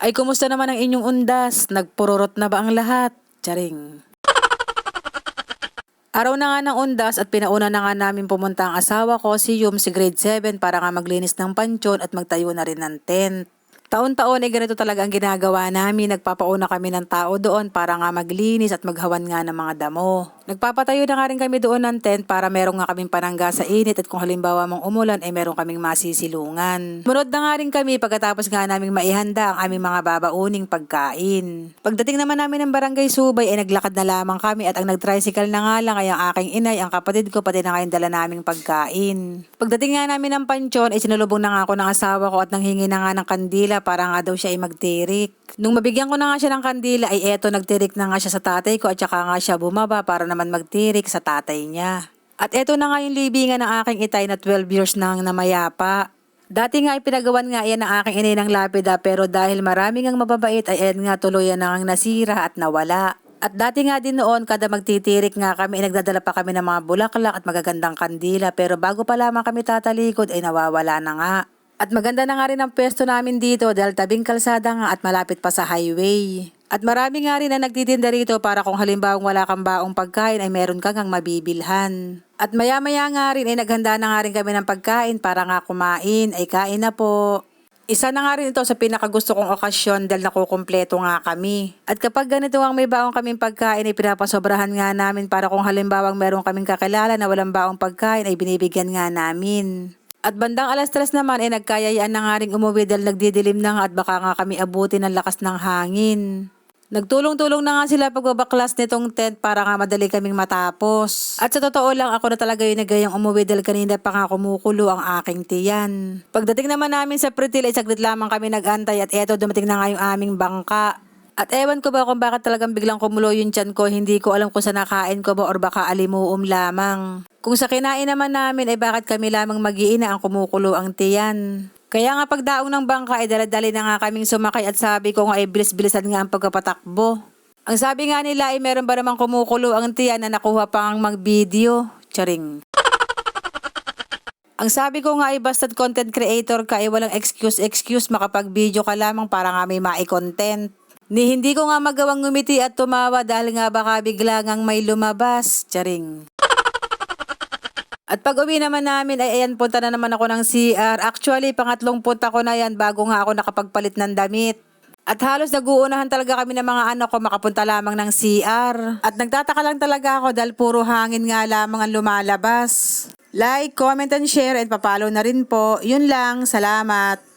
Ay, kumusta naman ang inyong undas? Nagpururot na ba ang lahat? Charing. Araw na nga ng undas at pinauna na nga namin pumunta ang asawa ko, si Yum, si grade 7 para nga maglinis ng pansyon at magtayo na rin ng tent. Taon-taon ay ganito talaga ang ginagawa namin. Nagpapauna kami ng tao doon para nga maglinis at maghawan nga ng mga damo. Nagpapatayo na nga rin kami doon ng tent para meron nga kaming panangga sa init at kung halimbawa mong umulan ay meron kaming masisilungan. Munod na nga rin kami pagkatapos nga naming maihanda ang aming mga babauning pagkain. Pagdating naman namin ng barangay Subay ay naglakad na lamang kami at ang nag-tricycle na nga lang ay ang aking inay, ang kapatid ko pati na nga yung dala naming pagkain. Pagdating nga namin ng pansyon ay sinulubong na nga ako ng asawa ko at nanghingi na nga ng kandila para nga daw siya ay magtirik. Nung mabigyan ko na nga siya ng kandila ay eto nagtirik na nga siya sa tatay ko at saka nga siya bumaba para naman magtirik sa tatay niya. At eto na nga yung libingan ng aking itay na 12 years nang namayapa. Dati nga ipinagawan nga yan ng aking inay ng lapida pero dahil maraming ang mababait ay ayan nga tuluyan na ang nasira at nawala. At dati nga din noon, kada magtitirik nga kami, ay nagdadala pa kami ng mga bulaklak at magagandang kandila. Pero bago pa lamang kami tatalikod, ay nawawala na nga. At maganda na nga rin ang pwesto namin dito dahil tabing kalsada nga at malapit pa sa highway. At marami nga rin na nagtitinda rito para kung halimbawang wala kang baong pagkain ay meron kang ang mabibilhan. At maya-maya nga rin ay naghanda na nga rin kami ng pagkain para nga kumain ay kain na po. Isa na nga rin ito sa pinakagusto kong okasyon dahil nakukumpleto nga kami. At kapag ganito ang may baong kaming pagkain ay pinapasobrahan nga namin para kung halimbawang meron kaming kakilala na walang baong pagkain ay binibigyan nga namin. At bandang alas tres naman ay nagkayayaan na nga rin umuwi dahil nagdidilim na nga at baka nga kami abutin ng lakas ng hangin. Nagtulong-tulong na nga sila pagbabaklas nitong tent para nga madali kaming matapos. At sa totoo lang ako na talaga yung nagayang umuwi dahil kanina pa nga kumukulo ang aking tiyan. Pagdating naman namin sa Pretil ay saglit lamang kami nagantay at eto dumating na nga yung aming bangka. At ewan ko ba kung bakit talagang biglang kumulo yung tiyan ko, hindi ko alam kung sa nakain ko ba or baka alimuum lamang. Kung sa kinain naman namin ay bakit kami lamang mag-iina ang kumukulo ang tiyan. Kaya nga pagdaong ng bangka ay daladali na nga kaming sumakay at sabi ko nga ay bilis-bilisan nga ang pagkapatakbo. Ang sabi nga nila ay meron ba namang kumukulo ang tiyan na nakuha pa ang mag-video. Charing. Ang sabi ko nga ay basta't content creator ka ay walang excuse-excuse makapag-video ka lamang para nga may mai-content. Ni hindi ko nga magawang ngumiti at tumawa dahil nga baka bigla ngang may lumabas. Charing. At pag uwi naman namin ay ayan punta na naman ako ng CR. Actually, pangatlong punta ko na yan bago nga ako nakapagpalit ng damit. At halos naguunahan talaga kami ng mga anak ko makapunta lamang ng CR. At nagtataka lang talaga ako dahil puro hangin nga lamang ang lumalabas. Like, comment, and share, and papalo na rin po. Yun lang, salamat.